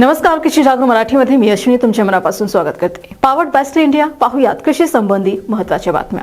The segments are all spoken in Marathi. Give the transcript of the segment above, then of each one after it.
नमस्कार कृषी जागरूक मराठीमध्ये. मी अश्विनी तुमच्या मनापासून स्वागत करते. पावर्ड बेस्ट इंडिया पाहूयात कृषी संबंधी महत्त्वाच्या बातम्या.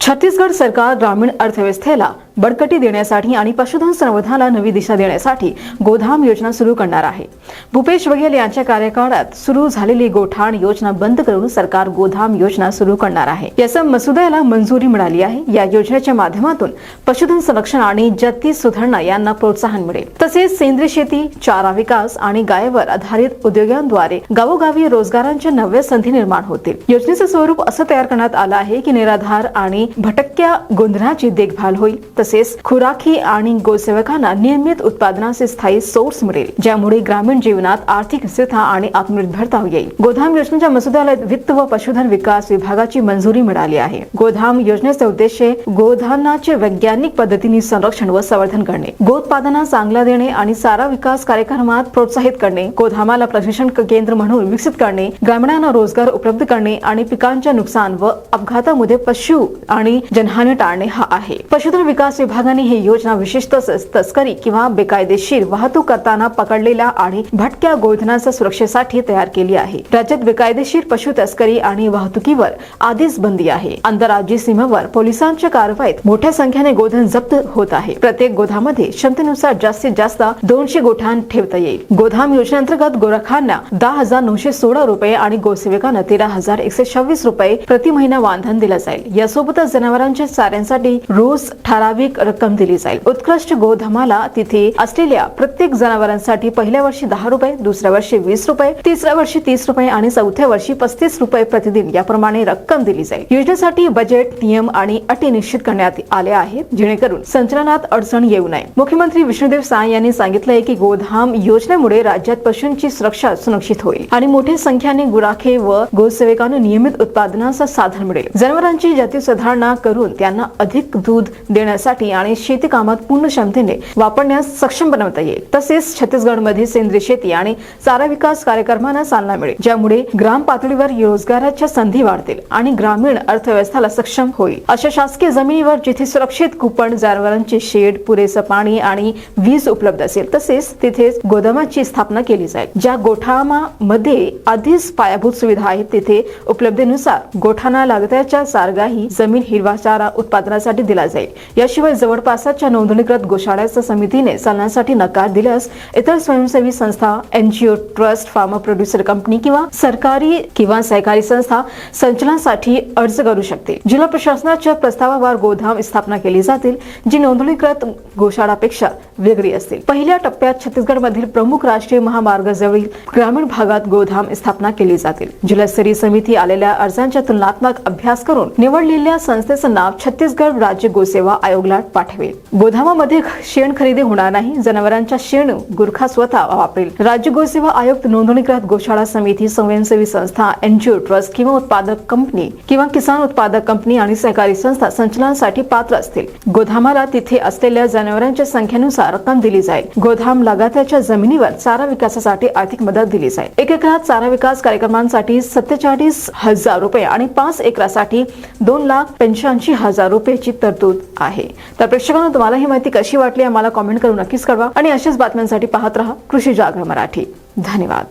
छत्तीसगड सरकार ग्रामीण अर्थव्यवस्थेला बळकटी देण्यासाठी आणि पशुधन संवर्धनाला नवी दिशा देण्यासाठी गोधाम योजना सुरू करणार आहे. भूपेश बघेल यांच्या कार्यकाळात सुरू झालेली गोठाण योजना बंद करून सरकार गोधाम योजना सुरू करणार आहे. याचा मसुद्याला मंजुरी मिळाली आहे. या योजनेच्या माध्यमातून पशुधन संरक्षण आणि जती सुधारणा यांना प्रोत्साहन मिळेल. तसेच सेंद्रिय शेती चारा विकास आणि गायवर आधारित उद्योगांद्वारे गावोगावी रोजगारांच्या नव्या संधी निर्माण होतील. योजनेचं स्वरूप असं तयार करण्यात आलं आहे की निराधार आणि भटक्या गोंधळाची देखभाल होईल. तसेच तसेच खुराकी आणि गोसेवकांना नियमित उत्पादनाचे स्थायी सोर्स मिळेल ज्यामुळे ग्रामीण जीवनात आर्थिक स्थिरता आणि आत्मनिर्भरता येईल. गोधाम योजनेच्या मसुद्याला वित्त व पशुधन विकास विभागाची मंजुरी मिळाली आहे. गोधाम योजनेचे उद्देश गोधानाचे वैज्ञानिक पद्धतीने संरक्षण व संवर्धन करणे गोत्पादना चांगला देणे आणि चारा विकास कार्यक्रमात प्रोत्साहित करणे गोधामाला प्रशिक्षण केंद्र म्हणून विकसित करणे ग्रामीणांना रोजगार उपलब्ध करणे आणि पिकांच्या नुकसान व अपघातामध्ये पशु आणि जनहानी टाळणे हा आहे. पशुधन विकास विभागाने ही योजना विशेष तस्करी किंवा बेकायदेशीर वाहतूक करताना पकडलेल्या आणि भटक्या गोधनांच्या सुरक्षेसाठी तयार केली आहे. राज्यात बेकायदेशीर पशु तस्करी आणि वाहतुकीवर आधीच बंदी आहे. आंतरराज्यीय सीमेवर पोलिसांच्या कारवाईत मोठ्या संख्येने गोधन जप्त होत आहे. प्रत्येक गोधामध्ये क्षमतेनुसार जास्तीत जास्त दोनशे गोठान ठेवता येईल. गोधाम योजनेअंतर्गत गोरखांना दहा हजार नऊशे सोळा रुपये आणि गोसेविकांना तेरा हजार एकशे सव्वीस रुपये प्रति महिना वांधन दिला जाईल. यासोबतच जनावरांच्या चाऱ्यांसाठी रोज ठराविक रक्कम दिली जाईल. उत्कृष्ट गोधमाला तिथे असलेल्या प्रत्येक जनावरांसाठी पहिल्या वर्षी दहा रुपये दुसऱ्या वर्षी वीस रुपये तिसऱ्या वर्षी तीस रुपये आणि चौथ्या वर्षी पस्तीस रुपये प्रतिदिन याप्रमाणे रक्कम दिली जाईल. योजनेसाठी बजेट नियम आणि अटी निश्चित करण्यात आले आहेत जेणेकरून संचलनात अडचण येऊ नये. मुख्यमंत्री विष्णुदेव साय यांनी सांगितलंय की गोधाम योजनेमुळे राज्यात पशूंची सुरक्षा सुनिश्चित होईल आणि मोठ्या संख्येने गुराखे व गोसेवकांना नियमित उत्पादनाचं साधन मिळेल. जनावरांची जाती सुधारणा करून त्यांना अधिक दूध देण्यासाठी आणि शेती कामात पूर्ण क्षमतेने वापरण्यास सक्षम बनवता येईल. तसेच छत्तीसगडमध्ये सेंद्रिय शेती आणि चारा विकास कार्यक्रमांना चालना मिळेल ज्यामुळे ग्राम पातळीवर रोजगाराच्या संधी वाढतील आणि ग्रामीण अर्थव्यवस्थेला सक्षम होईल. अशा शासकीय जमिनीवर जिथे सुरक्षित कुपण जनावरांचे शेड पुरेसं पाणी आणि वीज उपलब्ध असेल तसेच तिथेच गोदामाची स्थापना केली जाईल. ज्या गोठामामध्ये आधीच पायाभूत सुविधा आहेत तिथे उपलब्धीनुसार गोठाना लागत्याच्या सारगाही जमीन हिरवा चारा उत्पादनासाठी दिला जाईल. याशिवाय जवळपासच्या नोंदणीकृत गोशाळ्याच्या समितीने चालण्यासाठी नकार दिल्यास इतर स्वयंसेवी संस्था NGO trust pharma producer company किंवा सरकारी किंवा सहकारी संस्था संचलनासाठी अर्ज करू शकते. जिल्हा प्रशासनाच्या प्रस्तावावर गोधाम स्थापना केली जातील जी नोंदणीकृत गोशाळापेक्षा वेगळी असतील. पहिल्या टप्प्यात छत्तीसगड मधील प्रमुख राष्ट्रीय महामार्गाजवळील ग्रामीण भागात गोधाम स्थापना केली जातील. जिल्हास्तरीय समिती आलेल्या अर्जांच्या तुलनात्मक अभ्यास करून निवडलेल्या संस्थेचं नाव छत्तीसगड राज्य गोसेवा आयोगला पाठवेल. गोधामामध्ये शेण खरेदी होणार नाही. जनावरांच्या शेण गुरखा स्वतः वापरेल. राज्य गोसेवा आयुक्त नोंदणीकृत गोशाळा समिती स्वयंसेवी संस्था एनजीओ ट्रस्ट किंवा उत्पादक कंपनी किंवा किसान उत्पादक कंपनी आणि सहकारी संस्था संचलनासाठी पात्र असतील. गोधामाला तिथे असलेल्या जनावरांच्या संख्येनुसार रक्कम दिली जाईल. गोधाम लगात्याच्या जमिनीवर चारा विकासासाठी आर्थिक मदत दिली जाईल. एक एकरात चारा विकास कार्यक्रमांसाठी सत्तेचाळीस हजार रुपये आणि पाच एकरासाठी दोन लाख पंच्याऐंशी हजार रुपयाची तरतूद आहे. तर प्रेक्षकांना तुम्हाला ही माहिती कशी वाटली आम्हाला कॉमेंट करून नक्कीच कळवा. आणि अशाच बातम्यांसाठी पाहत राहा कृषी जागर मराठी. धन्यवाद.